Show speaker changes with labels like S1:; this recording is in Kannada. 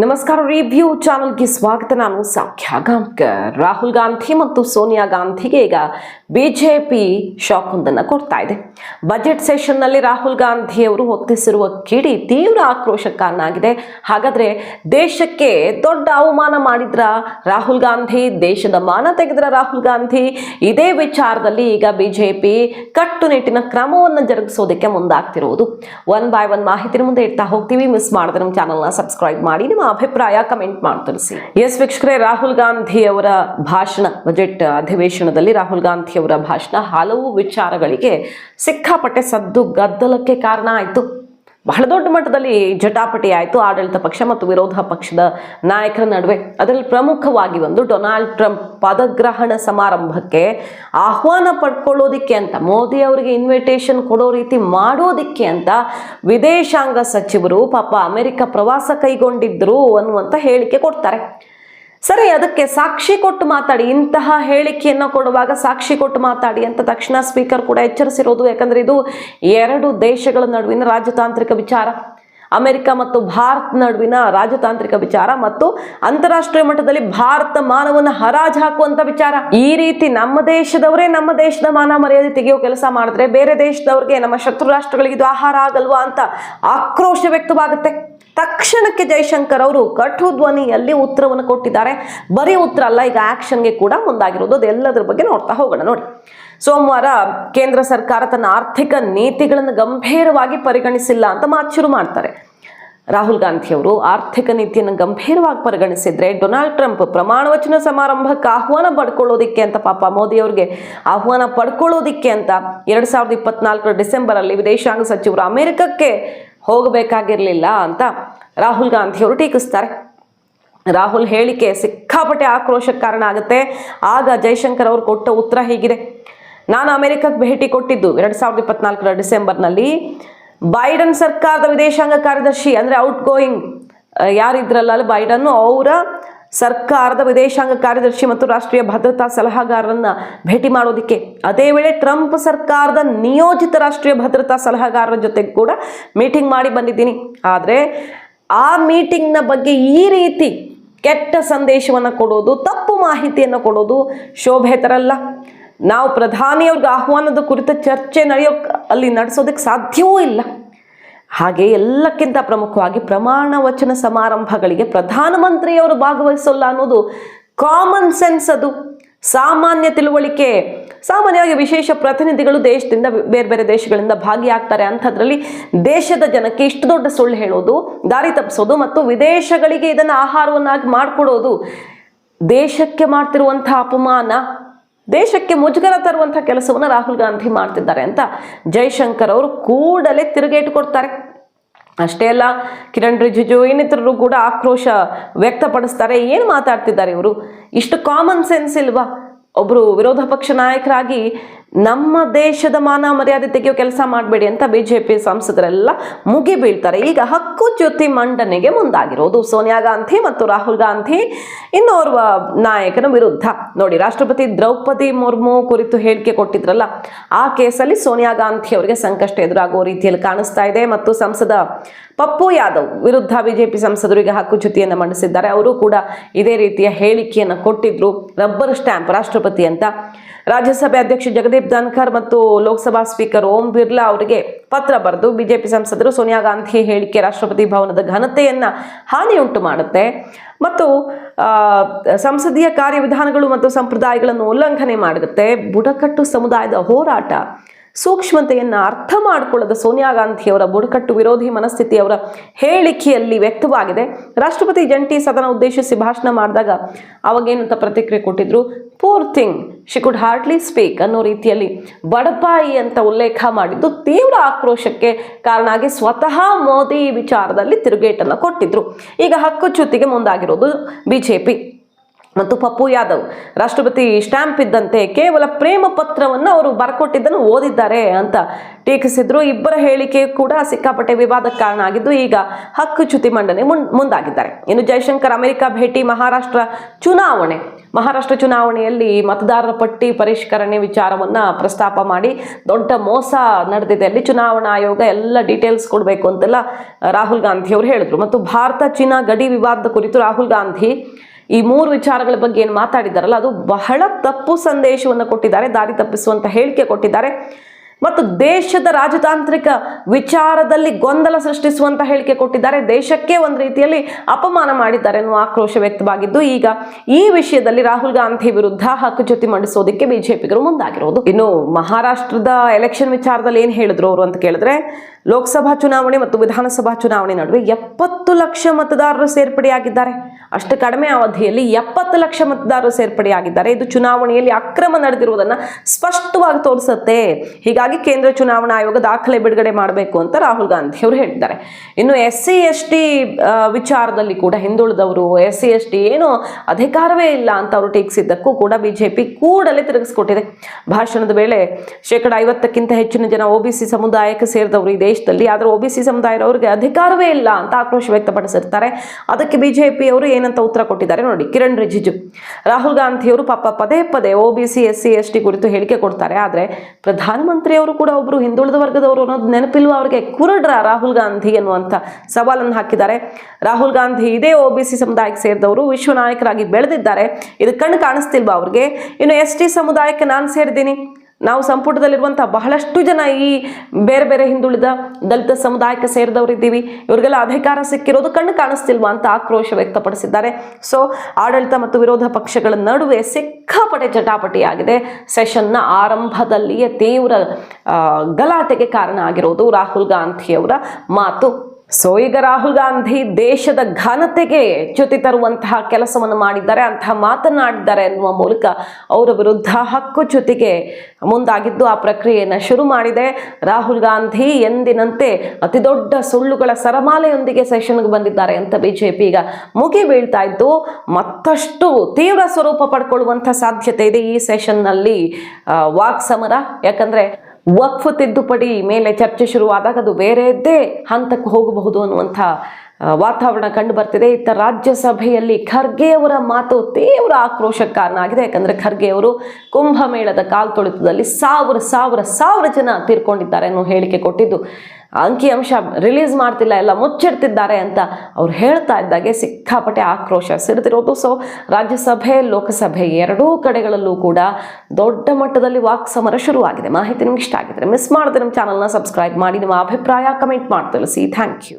S1: ನಮಸ್ಕಾರ ರಿವ್ಯೂ ಚಾನಲ್ಗೆ ಸ್ವಾಗತ. ನಾನು ಸಾಖ್ಯಾ ಗಾಂಕರ್ ರಾಹುಲ್ ಗಾಂಧಿ ಮತ್ತು ಸೋನಿಯಾ ಗಾಂಧಿಗೆ ಈಗ ಬಿಜೆಪಿ ಶಾಕ್ ಒಂದನ್ನು ಕೊಡ್ತಾ ಇದೆ. ಬಜೆಟ್ ಸೆಷನ್ನಲ್ಲಿ ರಾಹುಲ್ ಗಾಂಧಿ ಅವರು ಹೊತ್ತಿಸಿರುವ ಕಿಡಿ ತೀವ್ರ ಆಕ್ರೋಶ ಕಾರಣಾಗಿದೆ ಹಾಗಾದ್ರೆ ದೇಶಕ್ಕೆ ದೊಡ್ಡ ಅವಮಾನ ಮಾಡಿದ್ರ ರಾಹುಲ್ ಗಾಂಧಿ, ದೇಶದ ಮಾನ ತೆಗೆದ್ರ ರಾಹುಲ್ ಗಾಂಧಿ? ಇದೇ ವಿಚಾರದಲ್ಲಿ ಈಗ ಬಿಜೆಪಿ ಕಟ್ಟುನಿಟ್ಟಿನ ಕ್ರಮವನ್ನು ಜರುಗಿಸೋದಕ್ಕೆ ಮುಂದಾಗ್ತಿರುವುದು ಒನ್ ಬೈ ಒನ್ ಮಾಹಿತಿ ಮುಂದೆ ಇಡ್ತಾ ಹೋಗ್ತೀವಿ. ಮಿಸ್ ಮಾಡಿದ್ರೆ ನಮ್ಮ ಚಾನಲ್ನ ಸಬ್ಸ್ಕ್ರೈಬ್ ಮಾಡಿ. ನಿಮ್ಮ ಅಭಿಪ್ರಾಯ ಕಮೆಂಟ್ ಮಾಡಿ ತಿಳಿಸಿ. ಎಸ್ ವೀಕ್ಷಕರೇ, ರಾಹುಲ್ ಗಾಂಧಿ ಅವರ ಭಾಷಣ ಬಜೆಟ್ ಅಧಿವೇಶನದಲ್ಲಿ ರಾಹುಲ್ ಗಾಂಧಿ ಅವರ ಭಾಷಣ, ಹಲವು ವಿಚಾರಗಳಿಗೆ ಸಿಕ್ಕಾಪಟ್ಟೆ ಸದ್ದು ಗದ್ದಲಕ್ಕೆ ಕಾರಣ ಆಯಿತು. ಬಹಳ ದೊಡ್ಡ ಮಟ್ಟದಲ್ಲಿ ಜಟಾಪಟಿ ಆಯಿತು. ಆಡಳಿತ ಪಕ್ಷ ಮತ್ತು ವಿರೋಧ ಪಕ್ಷದ ನಾಯಕರ ನಡುವೆ ಅದರಲ್ಲಿ ಪ್ರಮುಖವಾಗಿ ಒಂದು ಡೊನಾಲ್ಡ್ ಟ್ರಂಪ್ ಪದಗ್ರಹಣ ಸಮಾರಂಭಕ್ಕೆ ಆಹ್ವಾನ ಪಡ್ಕೊಳ್ಳೋದಿಕ್ಕೆ ಅಂತ, ಮೋದಿ ಅವರಿಗೆ ಇನ್ವಿಟೇಷನ್ ಕೊಡೋ ರೀತಿ ಮಾಡೋದಿಕ್ಕೆ ಅಂತ ವಿದೇಶಾಂಗ ಸಚಿವರು ಪಾಪ ಅಮೆರಿಕ ಪ್ರವಾಸ ಕೈಗೊಂಡಿದ್ದರು ಅನ್ನುವಂಥ ಹೇಳಿಕೆ ಕೊಡ್ತಾರೆ. ಸರಿ, ಅದಕ್ಕೆ ಸಾಕ್ಷಿ ಕೊಟ್ಟು ಮಾತಾಡಿ. ಇಂತಹ ಹೇಳಿಕೆಯನ್ನು ಕೊಡುವಾಗ ಸಾಕ್ಷಿ ಕೊಟ್ಟು ಮಾತಾಡಿ ಅಂತ ತಕ್ಷಣ ಸ್ಪೀಕರ್ ಕೂಡ ಎಚ್ಚರಿಸಿರೋದು. ಯಾಕಂದ್ರೆ ಇದು ಎರಡು ದೇಶಗಳ ನಡುವಿನ ರಾಜತಾಂತ್ರಿಕ ವಿಚಾರ. ಅಮೆರಿಕ ಮತ್ತು ಭಾರತ ನಡುವಿನ ರಾಜತಾಂತ್ರಿಕ ವಿಚಾರ ಮತ್ತು ಅಂತಾರಾಷ್ಟ್ರೀಯ ಮಟ್ಟದಲ್ಲಿ ಭಾರತ ಮಾನವನ ಹರಾಜು ಹಾಕುವಂತ ವಿಚಾರ. ಈ ರೀತಿ ನಮ್ಮ ದೇಶದವರೇ ನಮ್ಮ ದೇಶದ ಮಾನ ಮರ್ಯಾದೆ ತೆಗೆಯುವ ಕೆಲಸ ಮಾಡಿದ್ರೆ ಬೇರೆ ದೇಶದವ್ರಿಗೆ ನಮ್ಮ ಶತ್ರು ರಾಷ್ಟ್ರಗಳಿಗೆ ಇದು ಆಹಾರ ಆಗಲ್ವಾ ಅಂತ ಆಕ್ರೋಶ ವ್ಯಕ್ತವಾಗುತ್ತೆ. ತಕ್ಷಣಕ್ಕೆ ಜೈಶಂಕರ್ ಅವರು ಕಠು ಧ್ವನಿಯಲ್ಲಿ ಉತ್ತರವನ್ನು ಕೊಟ್ಟಿದ್ದಾರೆ. ಬರೀ ಉತ್ತರ ಅಲ್ಲ, ಈಗ ಆಕ್ಷನ್ಗೆ ಕೂಡ ಮುಂದಾಗಿರೋದು. ಅದೆಲ್ಲದರ ಬಗ್ಗೆ ನೋಡ್ತಾ ಹೋಗೋಣ ನೋಡಿ. ಸೋಮವಾರ ಕೇಂದ್ರ ಸರ್ಕಾರ ತನ್ನ ಆರ್ಥಿಕ ನೀತಿಗಳನ್ನು ಗಂಭೀರವಾಗಿ ಪರಿಗಣಿಸಿಲ್ಲ ಅಂತ ಮಾತು ಮಾಡ್ತಾರೆ. ರಾಹುಲ್ ಗಾಂಧಿ ಅವರು ಆರ್ಥಿಕ ನೀತಿಯನ್ನು ಗಂಭೀರವಾಗಿ ಪರಿಗಣಿಸಿದ್ರೆ ಡೊನಾಲ್ಡ್ ಟ್ರಂಪ್ ಪ್ರಮಾಣ ವಚನ ಸಮಾರಂಭಕ್ಕೆ ಆಹ್ವಾನ ಪಡ್ಕೊಳ್ಳೋದಿಕ್ಕೆ ಅಂತ ಪಾಪ ಮೋದಿ ಅವರಿಗೆ ಆಹ್ವಾನ ಪಡ್ಕೊಳ್ಳೋದಿಕ್ಕೆ ಅಂತ ಎರಡ್ ಸಾವಿರದ ಇಪ್ಪತ್ನಾಲ್ಕರ ಡಿಸೆಂಬರ್ ಅಲ್ಲಿ ವಿದೇಶಾಂಗ ಸಚಿವರು ಅಮೆರಿಕಕ್ಕೆ ಹೋಗಬೇಕಾಗಿರ್ಲಿಲ್ಲ ಅಂತ ರಾಹುಲ್ ಗಾಂಧಿಯವರು ಟೀಕಿಸ್ತಾರೆ. ರಾಹುಲ್ ಹೇಳಿಕೆ ಸಿಕ್ಕಾಪಟ್ಟೆ ಆಕ್ರೋಶಕ್ಕೆ ಕಾರಣ ಆಗುತ್ತೆ. ಆಗ ಜೈಶಂಕರ್ ಅವರು ಕೊಟ್ಟ ಉತ್ತರ ಹೀಗಿದೆ. ನಾನು ಅಮೆರಿಕಕ್ಕೆ ಭೇಟಿ ಕೊಟ್ಟಿದ್ದು ಎರಡು ಸಾವಿರದ ಇಪ್ಪತ್ನಾಲ್ಕರ ಡಿಸೆಂಬರ್ನಲ್ಲಿ. ಬೈಡನ್ ಸರ್ಕಾರದ ವಿದೇಶಾಂಗ ಕಾರ್ಯದರ್ಶಿ ಅಂದರೆ ಔಟ್ ಗೋಯಿಂಗ್ ಯಾರಿದ್ರಲ್ಲ ಬೈಡನ್ನು ಬೈಡನ್ ಅವರ ಸರ್ಕಾರದ ವಿದೇಶಾಂಗ ಕಾರ್ಯದರ್ಶಿ ಮತ್ತು ರಾಷ್ಟ್ರೀಯ ಭದ್ರತಾ ಸಲಹಾಗಾರರನ್ನ ಭೇಟಿ ಮಾಡೋದಕ್ಕೆ. ಅದೇ ವೇಳೆ ಟ್ರಂಪ್ ಸರ್ಕಾರದ ನಿಯೋಜಿತ ರಾಷ್ಟ್ರೀಯ ಭದ್ರತಾ ಸಲಹಾಗಾರರ ಜೊತೆ ಕೂಡ ಮೀಟಿಂಗ್ ಮಾಡಿ ಬಂದಿದ್ದೀನಿ. ಆದರೆ ಆ ಮೀಟಿಂಗ್ನ ಬಗ್ಗೆ ಈ ರೀತಿ ಕೆಟ್ಟ ಸಂದೇಶವನ್ನು ಕೊಡೋದು, ತಪ್ಪು ಮಾಹಿತಿಯನ್ನು ಕೊಡೋದು ಶೋಭೆ ತರಲ್ಲ. ನಾವು ಪ್ರಧಾನಿಯವ್ರಿಗೆ ಆಹ್ವಾನದ ಕುರಿತ ಚರ್ಚೆ ನಡೆಯೋ, ಅಲ್ಲಿ ನಡೆಸೋದಕ್ಕೆ ಸಾಧ್ಯವೂ ಇಲ್ಲ. ಹಾಗೆ ಎಲ್ಲಕ್ಕಿಂತ ಪ್ರಮುಖವಾಗಿ ಪ್ರಮಾಣ ವಚನ ಸಮಾರಂಭಗಳಿಗೆ ಪ್ರಧಾನಮಂತ್ರಿಯವರು ಭಾಗವಹಿಸೋಲ್ಲ ಅನ್ನೋದು ಕಾಮನ್ ಸೆನ್ಸ್ ಅದು. ಸಾಮಾನ್ಯ ತಿಳುವಳಿಕೆ, ಸಾಮಾನ್ಯವಾಗಿ ವಿಶೇಷ ಪ್ರತಿನಿಧಿಗಳು ದೇಶದಿಂದ ಬೇರೆ ಬೇರೆ ದೇಶಗಳಿಂದ ಭಾಗಿಯಾಗ್ತಾರೆ ಅಂಥದ್ರಲ್ಲಿ ದೇಶದ ಜನಕ್ಕೆ ಇಷ್ಟು ದೊಡ್ಡ ಸುಳ್ಳು ಹೇಳೋದು, ದಾರಿ ತಪ್ಪಿಸೋದು ಮತ್ತು ವಿದೇಶಗಳಿಗೆ ಇದನ್ನು ಆಹಾರವನ್ನಾಗಿ ಮಾಡಿಕೊಡೋದು ದೇಶಕ್ಕೆ ಮಾಡ್ತಿರುವಂಥ ಅಪಮಾನ ದೇಶಕ್ಕೆ ಮುಜುಗರ ತರುವಂಥ ಕೆಲಸವನ್ನು ರಾಹುಲ್ ಗಾಂಧಿ ಮಾಡ್ತಿದ್ದಾರೆ ಅಂತ ಜೈಶಂಕರ್ ಅವರು ಕೂಡಲೇ ತಿರುಗೇಟು ಕೊಡ್ತಾರೆ. ಅಷ್ಟೇ ಅಲ್ಲ, ಕಿರಣ್ ರಿಜಿಜು ಇನ್ನಿತರರು ಕೂಡ ಆಕ್ರೋಶ ವ್ಯಕ್ತಪಡಿಸ್ತಾರೆ. ಏನು ಮಾತಾಡ್ತಿದ್ದಾರೆ ಇವರು? ಇಷ್ಟು ಕಾಮನ್ ಸೆನ್ಸ್ ಇಲ್ವಾ? ಒಬ್ಬರು ವಿರೋಧ ಪಕ್ಷ ನಾಯಕರಾಗಿ ನಮ್ಮ ದೇಶದ ಮಾನ ಮರ್ಯಾದೆ ತೆಗೆಯೋ ಕೆಲಸ ಮಾಡಬೇಡಿ ಅಂತ ಬಿಜೆಪಿ ಸಂಸದರೆಲ್ಲ ಮುಗಿ ಬೀಳ್ತಾರೆ. ಈಗ ಹಕ್ಕು ಚ್ಯುತಿ ಮಂಡನೆಗೆ ಮುಂದಾಗಿರೋದು. ಸೋನಿಯಾ ಗಾಂಧಿ ಮತ್ತು ರಾಹುಲ್ ಗಾಂಧಿ ಇನ್ನೋರ್ವ ನಾಯಕನ ವಿರುದ್ಧ. ನೋಡಿ, ರಾಷ್ಟ್ರಪತಿ ದ್ರೌಪದಿ ಮುರ್ಮು ಕುರಿತು ಹೇಳಿಕೆ ಕೊಟ್ಟಿದ್ರಲ್ಲ, ಆ ಕೇಸಲ್ಲಿ ಸೋನಿಯಾ ಗಾಂಧಿ ಅವರಿಗೆ ಸಂಕಷ್ಟ ಎದುರಾಗುವ ರೀತಿಯಲ್ಲಿ ಕಾಣಿಸ್ತಾ ಇದೆ ಮತ್ತು ಸಂಸದ ಪಪ್ಪು ಯಾದವ್ ವಿರುದ್ಧ ಬಿಜೆಪಿ ಸಂಸದರಿಗೆ ಹಕ್ಕುಚ್ಯುತಿಯನ್ನು ಮಂಡಿಸಿದ್ದಾರೆ. ಅವರು ಕೂಡ ಇದೇ ರೀತಿಯ ಹೇಳಿಕೆಯನ್ನು ಕೊಟ್ಟಿದ್ರು. ರಬ್ಬರ್ ಸ್ಟ್ಯಾಂಪ್ ರಾಷ್ಟ್ರಪತಿ ಅಂತ. ರಾಜ್ಯಸಭೆ ಅಧ್ಯಕ್ಷ ಜಗದೀಪ್ ಧನ್ಕರ್ ಮತ್ತು ಲೋಕಸಭಾ ಸ್ಪೀಕರ್ ಓಂ ಬಿರ್ಲಾ ಅವರಿಗೆ ಪತ್ರ ಬರೆದು ಬಿಜೆಪಿ ಸಂಸದರು ಸೋನಿಯಾ ಗಾಂಧಿ ಹೇಳಿಕೆ ರಾಷ್ಟ್ರಪತಿ ಭವನದ ಘನತೆಯನ್ನ ಹಾನಿಯುಂಟು ಮಾಡುತ್ತೆ. ಮತ್ತು ಸಂಸದೀಯ ಕಾರ್ಯವಿಧಾನಗಳು ಮತ್ತು ಸಂಪ್ರದಾಯಗಳನ್ನು ಉಲ್ಲಂಘನೆ ಮಾಡುತ್ತೆ. ಬುಡಕಟ್ಟು ಸಮುದಾಯದ ಹೋರಾಟ ಸೂಕ್ಷ್ಮತೆಯನ್ನು ಅರ್ಥ ಮಾಡಿಕೊಳ್ಳದ ಸೋನಿಯಾ ಗಾಂಧಿಯವರ ಬುಡಕಟ್ಟು ವಿರೋಧಿ ಮನಸ್ಥಿತಿಯವರ ಹೇಳಿಕೆಯಲ್ಲಿ ವ್ಯಕ್ತವಾಗಿದೆ. ರಾಷ್ಟ್ರಪತಿ ಜಂಟಿ ಸದನ ಉದ್ದೇಶಿಸಿ ಭಾಷಣ ಮಾಡಿದಾಗ ಅವಾಗೇನಂತ ಪ್ರತಿಕ್ರಿಯೆ ಕೊಟ್ಟಿದ್ರು poor thing she could hardly speak ಅನ್ನೋ ರೀತಿಯಲ್ಲಿ ಬಡಪಾಯಿ ಅಂತ ಉಲ್ಲೇಖ ಮಾಡಿದ್ದು ತೀವ್ರ ಆಕ್ರೋಶಕ್ಕೆ ಕಾರಣ ಆಗಿ ಸ್ವತಃ ಮೋದಿ ವಿಚಾರದಲ್ಲಿ ತಿರುಗೇಟನ್ನು ಕೊಟ್ಟಿದ್ರು. ಈಗ ಹಕ್ಕುಚ್ಯುತಿಗೆ ಮುಂದಾಗಿರೋದು ಬಿಜೆಪಿ. ಮತ್ತು ಪಪ್ಪು ಯಾದವ್. ರಾಷ್ಟ್ರಪತಿ ಸ್ಟ್ಯಾಂಪ್ ಇದ್ದಂತೆ ಕೇವಲ ಪ್ರೇಮ ಪತ್ರವನ್ನು ಅವರು ಬರ್ಕೊಟ್ಟಿದ್ದನ್ನು ಓದಿದ್ದಾರೆ ಅಂತ ಟೀಕಿಸಿದ್ರು. ಇಬ್ಬರ ಹೇಳಿಕೆ ಕೂಡ ಸಿಕ್ಕಾಪಟ್ಟೆ ವಿವಾದಕ್ಕೆ ಕಾರಣ ಆಗಿದ್ದು ಈಗ ಹಕ್ಕು ಚ್ಯುತಿ ಮಂಡನೆ ಮುಂದಾಗಿದ್ದಾರೆ. ಇನ್ನು ಜಯಶಂಕರ್ ಅಮೆರಿಕ ಭೇಟಿ, ಮಹಾರಾಷ್ಟ್ರ ಚುನಾವಣೆ. ಮಹಾರಾಷ್ಟ್ರ ಚುನಾವಣೆಯಲ್ಲಿ ಮತದಾರರ ಪಟ್ಟಿ ಪರಿಷ್ಕರಣೆ ವಿಚಾರವನ್ನ ಪ್ರಸ್ತಾಪ ಮಾಡಿ ದೊಡ್ಡ ಮೋಸ ನಡೆದಿದೆ. ಅಲ್ಲಿ ಚುನಾವಣಾ ಆಯೋಗ ಎಲ್ಲ ಡೀಟೇಲ್ಸ್ ಕೊಡಬೇಕು ಅಂತೆಲ್ಲ ರಾಹುಲ್ ಗಾಂಧಿ ಅವರು ಹೇಳಿದ್ರು. ಮತ್ತು ಭಾರತ, ಚೀನಾ ಗಡಿ ವಿವಾದದ ಕುರಿತು ರಾಹುಲ್ ಗಾಂಧಿ ಈ ಮೂರು ವಿಚಾರಗಳ ಬಗ್ಗೆ ಏನು ಮಾತಾಡಿದಾರಲ್ಲ, ಅದು ಬಹಳ ತಪ್ಪು ಸಂದೇಶವನ್ನು ಕೊಟ್ಟಿದ್ದಾರೆ, ದಾರಿ ತಪ್ಪಿಸುವಂತ ಹೇಳಿಕೆ ಕೊಟ್ಟಿದ್ದಾರೆ. ಮತ್ತು ದೇಶದ ರಾಜತಾಂತ್ರಿಕ ವಿಚಾರದಲ್ಲಿ ಗೊಂದಲ ಸೃಷ್ಟಿಸುವಂತ ಹೇಳಿಕೆ ಕೊಟ್ಟಿದ್ದಾರೆ. ದೇಶಕ್ಕೆ ಒಂದು ರೀತಿಯಲ್ಲಿ ಅಪಮಾನ ಮಾಡಿದ್ದಾರೆ ಅನ್ನುವ ಆಕ್ರೋಶ ವ್ಯಕ್ತವಾಗಿದ್ದು, ಈಗ ಈ ವಿಷಯದಲ್ಲಿ ರಾಹುಲ್ ಗಾಂಧಿ ವಿರುದ್ಧ ಹಕ್ಕುಚ್ಯುತಿ ಮಂಡಿಸೋದಕ್ಕೆ ಬಿಜೆಪಿಗರು ಮುಂದಾಗಿರೋದು. ಇನ್ನು ಮಹಾರಾಷ್ಟ್ರದ ಎಲೆಕ್ಷನ್ ವಿಚಾರದಲ್ಲಿ ಏನು ಹೇಳಿದ್ರು ಅವರು ಅಂತ ಕೇಳಿದ್ರೆ ಲೋಕಸಭಾ ಚುನಾವಣೆ ಮತ್ತು ವಿಧಾನಸಭಾ ಚುನಾವಣೆ ನಡುವೆ ಎಪ್ಪತ್ತು ಲಕ್ಷ ಮತದಾರರು ಸೇರ್ಪಡೆಯಾಗಿದ್ದಾರೆ. ಅಷ್ಟು ಕಡಿಮೆ ಅವಧಿಯಲ್ಲಿ ಎಪ್ಪತ್ತು ಲಕ್ಷ ಮತದಾರರು ಸೇರ್ಪಡೆಯಾಗಿದ್ದಾರೆ. ಇದು ಚುನಾವಣೆಯಲ್ಲಿ ಅಕ್ರಮ ನಡೆದಿರುವುದನ್ನು ಸ್ಪಷ್ಟವಾಗಿ ತೋರಿಸುತ್ತೆ. ಹೀಗಾಗಿ ಕೇಂದ್ರ ಚುನಾವಣಾ ಆಯೋಗ ದಾಖಲೆ ಬಿಡುಗಡೆ ಮಾಡಬೇಕು ಅಂತ ರಾಹುಲ್ ಗಾಂಧಿ ಅವರು ಹೇಳಿದ್ದಾರೆ. ಇನ್ನು ಎಸ್ ಸಿ ಎಸ್ ಟಿ ವಿಚಾರದಲ್ಲಿ ಕೂಡ ಹಿಂದುಳಿದವರು ಎಸ್ ಸಿ ಎಸ್ ಟಿ ಏನು ಅಧಿಕಾರವೇ ಇಲ್ಲ ಅಂತ ಅವರು ಟೀಕಿಸಿದ್ದಕ್ಕೂ ಕೂಡ ಬಿಜೆಪಿ ಕೂಡಲೇ ತಿರುಗಿಸ್ಕೊಟ್ಟಿದೆ. ಭಾಷಣದ ವೇಳೆ ಶೇಕಡ ಐವತ್ತಕ್ಕಿಂತ ಹೆಚ್ಚಿನ ಜನ ಒಬಿಸಿ ಸಮುದಾಯಕ್ಕೆ ಸೇರಿದವರು ಈ ದೇಶದಲ್ಲಿ, ಆದರೆ ಒಬಿಸಿ ಸಮುದಾಯದವರಿಗೆ ಅಧಿಕಾರವೇ ಇಲ್ಲ ಅಂತ ಆಕ್ರೋಶ ವ್ಯಕ್ತಪಡಿಸಿರ್ತಾರೆ. ಅದಕ್ಕೆ ಬಿಜೆಪಿ ಅವರು ಏನಂತ ಉತ್ತರ ಕೊಟ್ಟಿದ್ದಾರೆ ನೋಡಿ, ಕಿರಣ್ ರಿಜಿಜು. ರಾಹುಲ್ ಗಾಂಧಿ ಅವರು ಪಾಪ ಪದೇ ಪದೇ OBC S C S T ಕುರಿತು ಹೇಳಿಕೆ ಕೊಡ್ತಾರೆ. ಆದರೆ ಪ್ರಧಾನಮಂತ್ರಿಯವರು ಕೂಡ ಒಬ್ಬರು ಹಿಂದುಳಿದ ವರ್ಗದವರು ಅನ್ನೋದು ನೆನಪಿಲ್ವ ಅವರಿಗೆ? ಕುರುಡ್ರ ರಾಹುಲ್ ಗಾಂಧಿ ಅನ್ನುವಂಥ ಸವಾಲನ್ನು ಹಾಕಿದ್ದಾರೆ. ರಾಹುಲ್ ಗಾಂಧಿ ಇದೇ ಒ ಬಿ ಸಿ ಸಮುದಾಯಕ್ಕೆ ಸೇರಿದವರು, ವಿಶ್ವ ನಾಯಕರಾಗಿ ಬೆಳೆದಿದ್ದಾರೆ. ಇದು ಕಣ್ಣು ಕಾಣಿಸ್ತಿಲ್ವಾ ಅವ್ರಿಗೆ? ಇನ್ನು ಎಸ್ ಟಿ ಸಮುದಾಯಕ್ಕೆ ನಾನು ಸೇರಿದ್ದೀನಿ. ನಾವು ಸಂಪುಟದಲ್ಲಿರುವಂಥ ಬಹಳಷ್ಟು ಜನ ಈ ಬೇರೆ ಬೇರೆ ಹಿಂದುಳಿದ ದಲಿತ ಸಮುದಾಯಕ್ಕೆ ಸೇರಿದವರಿದ್ದೀವಿ ಇವರಿಗೆಲ್ಲ ಅಧಿಕಾರ ಸಿಕ್ಕಿರೋದು ಕಣ್ಣು ಕಾಣಿಸ್ತಿಲ್ವಾ ಅಂತ ಆಕ್ರೋಶ ವ್ಯಕ್ತಪಡಿಸಿದ್ದಾರೆ. ಸೊ ಆಡಳಿತ ಮತ್ತು ವಿರೋಧ ಪಕ್ಷಗಳ ನಡುವೆ ಸಿಕ್ಕಾಪಟೆ ಜಟಾಪಟಿಯಾಗಿದೆ ಸೆಷನ್ನ ಆರಂಭದಲ್ಲಿಯೇ ತೀವ್ರ ಗಲಾಟೆಗೆ ಕಾರಣ ಆಗಿರೋದು ರಾಹುಲ್ ಗಾಂಧಿಯವರ ಮಾತು. ಸೊ ಈಗ ರಾಹುಲ್ ಗಾಂಧಿ ದೇಶದ ಘನತೆಗೆ ಚ್ಯುತಿ ತರುವಂತಹ ಕೆಲಸವನ್ನು ಮಾಡಿದ್ದಾರೆ, ಅಂತಹ ಮಾತನಾಡಿದ್ದಾರೆ ಎನ್ನುವ ಮೂಲಕ ಅವರ ವಿರುದ್ಧ ಹಕ್ಕು ಚ್ಯುತಿಗೆ ಮುಂದಾಗಿದ್ದು ಆ ಪ್ರಕ್ರಿಯೆಯನ್ನು ಶುರು ಮಾಡಿದೆ. ರಾಹುಲ್ ಗಾಂಧಿ ಎಂದಿನಂತೆ ಅತಿ ದೊಡ್ಡ ಸುಳ್ಳುಗಳ ಸರಮಾಲೆಯೊಂದಿಗೆ ಸೆಷನ್ಗೆ ಬಂದಿದ್ದಾರೆ ಅಂತ ಬಿಜೆಪಿ ಈಗ ಮುಗಿ ಬೀಳ್ತಾ ಇದ್ದು, ಮತ್ತಷ್ಟು ತೀವ್ರ ಸ್ವರೂಪ ಪಡ್ಕೊಳ್ಳುವಂಥ ಸಾಧ್ಯತೆ ಇದೆ ಈ ಸೆಷನ್ನಲ್ಲಿ ವಾಕ್ ಸಮರ ಯಾಕಂದ್ರೆ ವಕ್ಫ್ ತಿದ್ದುಪಡಿ ಮೇಲೆ ಚರ್ಚೆ ಶುರುವಾದಾಗ ಅದು ಬೇರೆದ್ದೇ ಹಂತಕ್ಕೆ ಹೋಗಬಹುದು ಅನ್ನುವಂಥ ವಾತಾವರಣ ಕಂಡು ಬರ್ತಿದೆ. ಇತ್ತ ರಾಜ್ಯಸಭೆಯಲ್ಲಿ ಖರ್ಗೆ ಅವರ ಮಾತು ತೀವ್ರ ಆಕ್ರೋಶಕ್ಕೆ ಕಾರಣ ಆಗಿದೆ ಯಾಕಂದ್ರೆ ಖರ್ಗೆ ಅವರು ಕುಂಭಮೇಳದ ಕಾಲ್ತೊಳಿತದಲ್ಲಿ ಸಾವಿರ ಸಾವಿರ ಸಾವಿರ ಜನ ತೀರ್ಕೊಂಡಿದ್ದಾರೆ ಅನ್ನೋ ಹೇಳಿಕೆ ಕೊಟ್ಟಿದ್ದು. ಅಂಕಿಅಂಶ ರಿಲೀಸ್ ಮಾಡ್ತಿಲ್ಲ, ಎಲ್ಲ ಮುಚ್ಚಿಡ್ತಿದ್ದಾರೆ ಅಂತ ಅವ್ರು ಹೇಳ್ತಾ ಇದ್ದಾಗೆ ಸಿಕ್ಕಾಪಟ್ಟೆ ಆಕ್ರೋಶ ಸಿರಿದಿರೋದು. ಸೊ ರಾಜ್ಯಸಭೆ, ಲೋಕಸಭೆ ಎರಡೂ ಕಡೆಗಳಲ್ಲೂ ಕೂಡ ದೊಡ್ಡ ಮಟ್ಟದಲ್ಲಿ ವಾಕ್ ಸಮರ ಶುರುವಾಗಿದೆ. ಮಾಹಿತಿ ನಿಮ್ಗೆ ಇಷ್ಟ ಆಗಿದ್ರೆ ಮಿಸ್ ಮಾಡದೆ ನಮ್ಮ ಚಾನಲ್ನ ಸಬ್ಸ್ಕ್ರೈಬ್ ಮಾಡಿ, ನಿಮ್ಮ ಅಭಿಪ್ರಾಯ ಕಮೆಂಟ್ ಮಾಡಿ ತಿಳಿಸಿ ಥ್ಯಾಂಕ್ ಯು